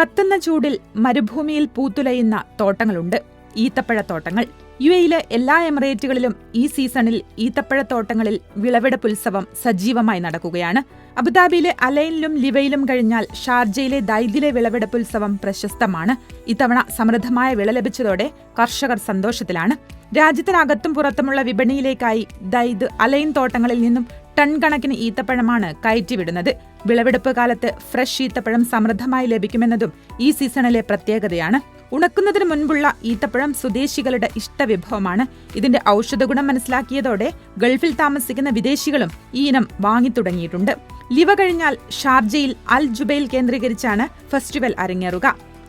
കത്തുന്ന ചൂടിൽ മരുഭൂമിയിൽ പൂത്തുലയുന്ന തോട്ടങ്ങളുണ്ട്. ഈത്തപ്പഴത്തോട്ടങ്ങൾ. യു എയിലെ എല്ലാ എമിറേറ്റുകളിലും ഈ സീസണിൽ ഈത്തപ്പഴത്തോട്ടങ്ങളിൽ വിളവെടുപ്പ് ഉത്സവം സജീവമായി നടക്കുകയാണ്. അബുദാബിയിലെ അലൈനിലും ലിവയിലും കഴിഞ്ഞാൽ ഷാർജയിലെ ദൈദിലെ വിളവെടുപ്പ് ഉത്സവം പ്രശസ്തമാണ്. ഇത്തവണ സമൃദ്ധമായ വിള ലഭിച്ചതോടെ കർഷകർ സന്തോഷത്തിലാണ്. രാജ്യത്തിനകത്തും പുറത്തുമുള്ള വിപണിയിലേക്കായി ദൈദ് അലൈൻ തോട്ടങ്ങളിൽ നിന്നും ടൺ കണക്കിന് ഈത്തപ്പഴമാണ് കയറ്റിവിടുന്നത്. വിളവെടുപ്പ് കാലത്ത് ഫ്രഷ് ഈത്തപ്പഴം സമൃദ്ധമായി ലഭിക്കുമെന്നതും ഈ സീസണിലെ പ്രത്യേകതയാണ്. ഉണക്കുന്നതിന് മുൻപുള്ള ഈത്തപ്പഴം സ്വദേശികളുടെ ഇഷ്ടവിഭവമാണ്. ഇതിന്റെ ഔഷധഗുണം മനസ്സിലാക്കിയതോടെ ഗൾഫിൽ താമസിക്കുന്ന വിദേശികളും ഈ ഇനം വാങ്ങി തുടങ്ങിയിട്ടുണ്ട് ലിവ കഴിഞ്ഞാൽ ഷാർജയിൽ അൽ ജുബൈൽ കേന്ദ്രീകരിച്ചാണ് ഫെസ്റ്റിവൽ അരങ്ങേറുക.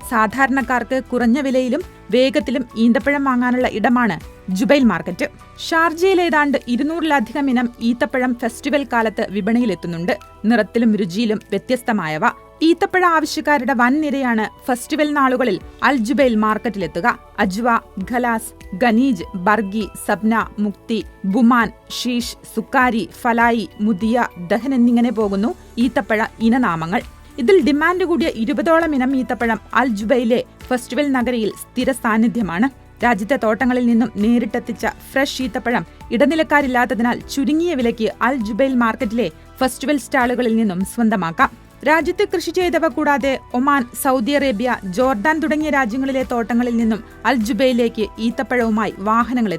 സാധാരണക്കാർക്ക് കുറഞ്ഞ വിലയിലും വേഗത്തിലും ഈന്തപ്പഴം വാങ്ങാനുള്ള ഇടമാണ് ജുബൈൽ മാർക്കറ്റ്. ഷാർജയിൽ ഏതാണ്ട് ഇരുന്നൂറിലധികം ഇനം ഈത്തപ്പഴം ഫെസ്റ്റിവൽ കാലത്ത് വിപണിയിലെത്തുന്നുണ്ട്. നിറത്തിലും രുചിയിലും വ്യത്യസ്തമായവ. ഈത്തപ്പഴ ആവശ്യക്കാരുടെ വൻ നിരയാണ് ഫെസ്റ്റിവൽ നാളുകളിൽ അൽ ജുബൈൽ മാർക്കറ്റിലെത്തുക. അജ്വ ഖലാസ് ഖനീജ് ബർഗി സബ്ന മുക്തി ബുമാൻ ഷീഷ് സുക്കാരി ഫലായി മുദിയ ദഹൻ എന്നിങ്ങനെ പോകുന്നു ഈത്തപ്പഴ ഇനനാമങ്ങൾ. ഇതിൽ ഡിമാൻഡ് കൂടിയ ഇരുപതോളം ഇനം ഈത്തപ്പഴം അൽ ജുബൈലെ ഫെസ്റ്റിവൽ നഗരിയിൽ സ്ഥിര സാന്നിധ്യമാണ്. രാജ്യത്തെ തോട്ടങ്ങളിൽ നിന്നും നേരിട്ടെത്തിച്ച ഫ്രഷ് ഈത്തപ്പഴം ഇടനിലക്കാരില്ലാത്തതിനാൽ ചുരുങ്ങിയ വിലയ്ക്ക് അൽ ജുബൈൽ മാർക്കറ്റിലെ ഫെസ്റ്റിവൽ സ്റ്റാളുകളിൽ നിന്നും സ്വന്തമാക്കാം. രാജ്യത്ത് കൃഷി ചെയ്തവ കൂടാതെ ഒമാൻ സൗദി അറേബ്യ ജോർദാൻ തുടങ്ങിയ രാജ്യങ്ങളിലെ തോട്ടങ്ങളിൽ നിന്നും അൽ ജുബൈലേക്ക് ഈത്തപ്പഴവുമായി വാഹനങ്ങൾ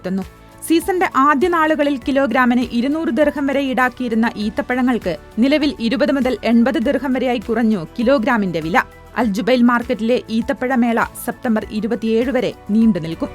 സീസണിന്റെ ആദ്യ നാളുകളിൽ കിലോഗ്രാമിന് ഇരുന്നൂറ് ദീർഘം വരെ ഈടാക്കിയിരുന്ന ഈത്തപ്പഴങ്ങൾക്ക് നിലവിൽ ഇരുപത് മുതൽ എൺപത് ദീർഘം വരെയായി കുറഞ്ഞു കിലോഗ്രാമിന്റെ വില. അൽജുബൈൽ മാർക്കറ്റിലെ ഈത്തപ്പഴമേള സെപ്റ്റംബർ ഇരുപത്തിയേഴ് വരെ നീണ്ടു നിൽക്കും.